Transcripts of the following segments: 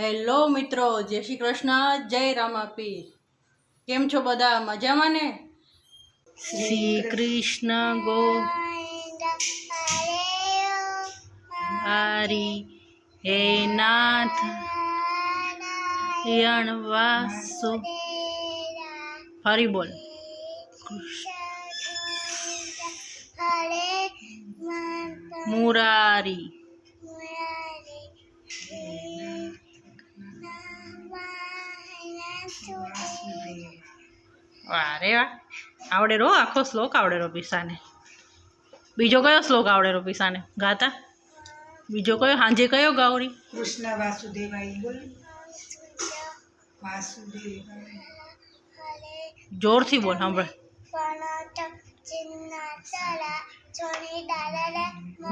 Hello મિત્રો જય શ્રી કૃષ્ણ જય રામાપીર. કેમ છો બધા? મજામાં ને? શ્રી કૃષ્ણ ગો. હારી હે નાથ. યણ વાસુ ફરી બોલ. મુરારી. વારે વાહ આવડે રો આખો શ્લોક આવડે રો પીસાને. બીજો કયો શ્લોક આવડે રો પીસાને? ગાતા? બીજો કયો? હાંજે કયો ગૌરી કૃષ્ણ વાસુદેવાય બોલ વાસુદેવાય જોરથી બોલ સાંભળ.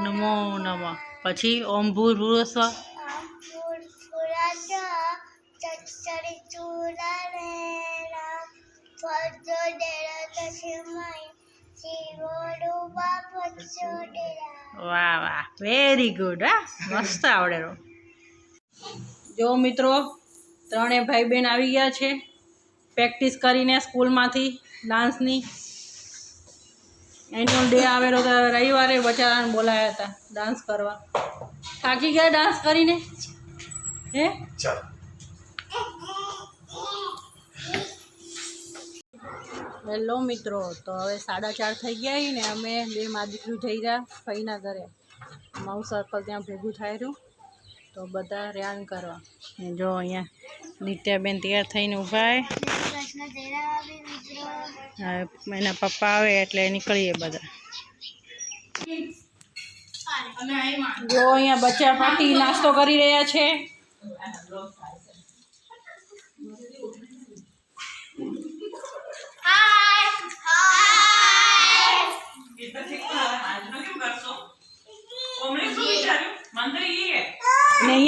નમો નમઃ. પછી ઓમ ભૂર ભૂરસ્વ વાહ વાહ. વેરી ગુડ હા. મસ્ત આવડે રો. જો મિત્રો ત્રણેય ભાઈ બહેન આવી ગયા છે. પ્રેક્ટિસ કરીને સ્કૂલમાંથી ડાન્સની. એન્યુઅલ ડે આવેલો તો રવિવારે બચારાને બોલાયા હતા ડાન્સ કરવા. થાકી ગયા ડાન્સ કરીને? હે? હેલો મિત્રો, તો હવે સાડા ચાર થઈ ગયા ને અમે બે મા દીકરી જઈ રહ્યા ફઈના ઘરે. મારું સર્કલ ત્યાં ભેગું થાય રહ્યું, તો બધા રેન કરવા. જો અહીંયા નિત્યાબેન તૈયાર થઈને ઊભા એના પપ્પા આવે એટલે નીકળીએ બધા. જો અહીંયા બચ્ચા પાટી નાસ્તો કરી રહ્યા છે.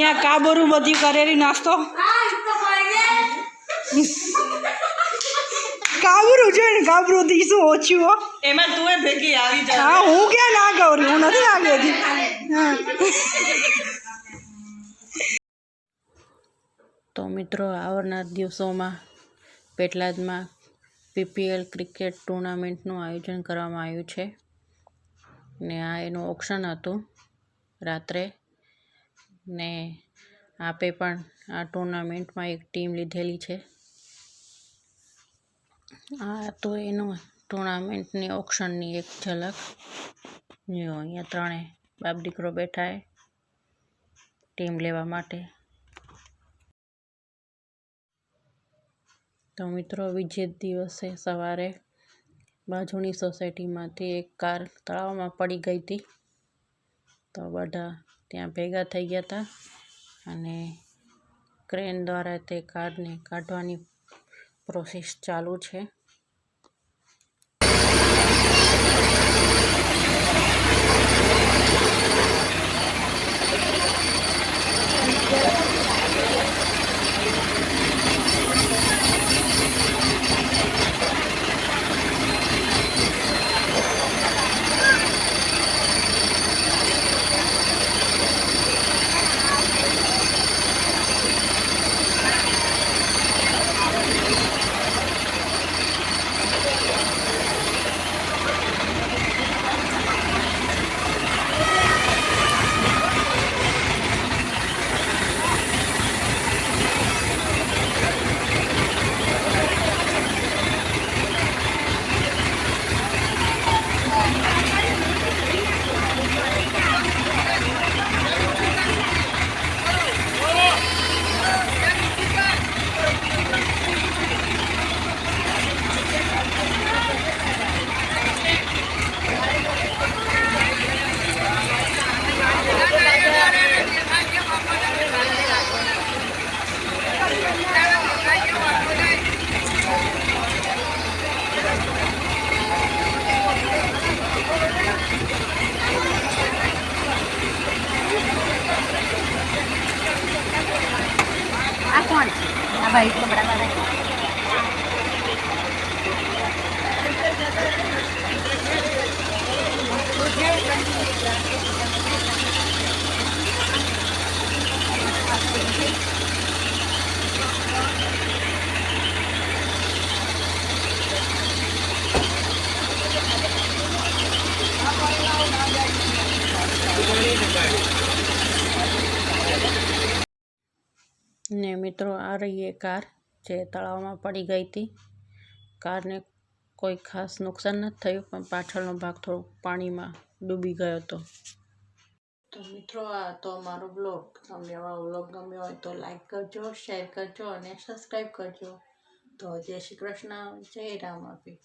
અહીંયા કાબરું બધી કરેલી નાસ્તો. કાબરું છે ને કાબરું થી શું ઓછું હો. એમાં તું એ ભેગી આવી જા. હા હું ક્યાં ના ગૌરી હું નથી આવી હતી તો મિત્રો આવનાર દિવસોમાં પેટલાદમાં પીપીએલ ક્રિકેટ ટુર્નામેન્ટનું આયોજન કરવામાં આવ્યું છે. ને આ એનું ઓપ્શન હતું રાત્રે ને આપે પણ આ ટુર્નામેન્ટમાં એક ટીમ લીધેલી છે. આ તો એનું ટુર્નામેન્ટની ઓક્શનની એક ઝલક. જો અહીંયા ત્રણે બાપ દીકરો બેઠા છે ટીમ લેવા માટે. તો મિત્રો વિજય દિવસે સવારે બાજુની સોસાયટીમાંથી એક કાર તળાવમાં પડી ગઈ હતી. તો બધા ત્યાં ભેગા થઈ ગયા હતા અને ક્રેન દ્વારા તે કાર્ડને કાઢવાની પ્રોસેસ ચાલુ છે આ કોણ છે આ ભાઈ કપડા વાળા ને મિત્રો, આ રહી એ કાર જે તળાવમાં પડી ગઈ હતી. કારને કોઈ ખાસ નુકસાન નથી થયું, પણ પાછળનો ભાગ થોડો પાણીમાં ડૂબી ગયો હતો. તો મિત્રો, આ તો અમારો બ્લોગ તમને અમારો બ્લોગ ગમ્યો હોય તો લાઈક કરજો શેર કરજો અને સબસ્ક્રાઈબ કરજો. તો જય શ્રી કૃષ્ણ, જય રામ આપી.